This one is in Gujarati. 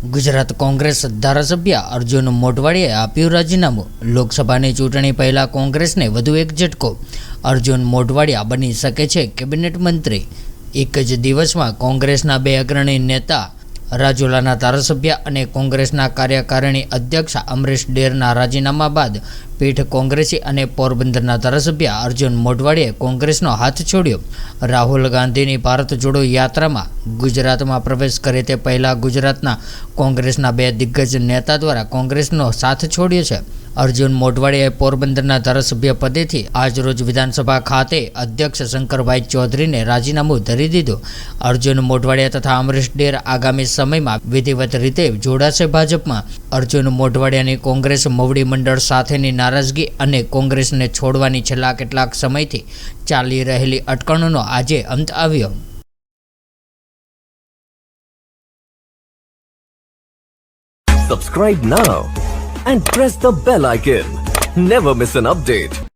ગુજરાત કોંગ્રેસ ધારાસભ્ય અર્જુન મોઢવાડીએ આપ્યું રાજીનામું. લોકસભાની ચૂંટણી પહેલા કોંગ્રેસને વધુ એક ઝટકો. અર્જુન મોઢવાડિયા બની શકે છે કેબિનેટ મંત્રી. એક જ દિવસમાં કોંગ્રેસના બે અગ્રણી નેતા, રાજુલાના ધારાસભ્ય અને કોંગ્રેસના કાર્યકારિણી અધ્યક્ષ અમરીશ ડેરના રાજીનામા બાદ પીઠ કોંગ્રેસી અને પોરબંદરના ધારાસભ્ય અર્જુન મોઢવાડીએ કોંગ્રેસનો હાથ છોડ્યો. રાહુલ ગાંધીની ભારત જોડો યાત્રામાં ગુજરાતમાં પ્રવેશ કરે તે પહેલાં ગુજરાતના કોંગ્રેસના બે દિગ્ગજ નેતા દ્વારા કોંગ્રેસનો સાથ છોડ્યો છે. અર્જુન મોઢવાડીએ પોરબંદરના ધારાસભ્ય પદેથી આજરોજ વિધાનસભા ખાતે અધ્યક્ષ શંકરભાઈ ચૌધરીને રાજીનામું ધરી દીધું. અર્જુન મોઢવાડિયા તથા અમરીશ ડેર આગામી સમયમાં વિધિવત રીતે જોડાશે ભાજપમાં. અર્જુન મોઢવાડિયાની કોંગ્રેસ મોવડી મંડળ સાથેની નારાજગી અને કોંગ્રેસને છોડવાની છેલ્લા કેટલાક સમયથી ચાલી રહેલી અટકણોનો આજે અંત આવ્યો Subscribe now and press the bell icon. Never miss an update.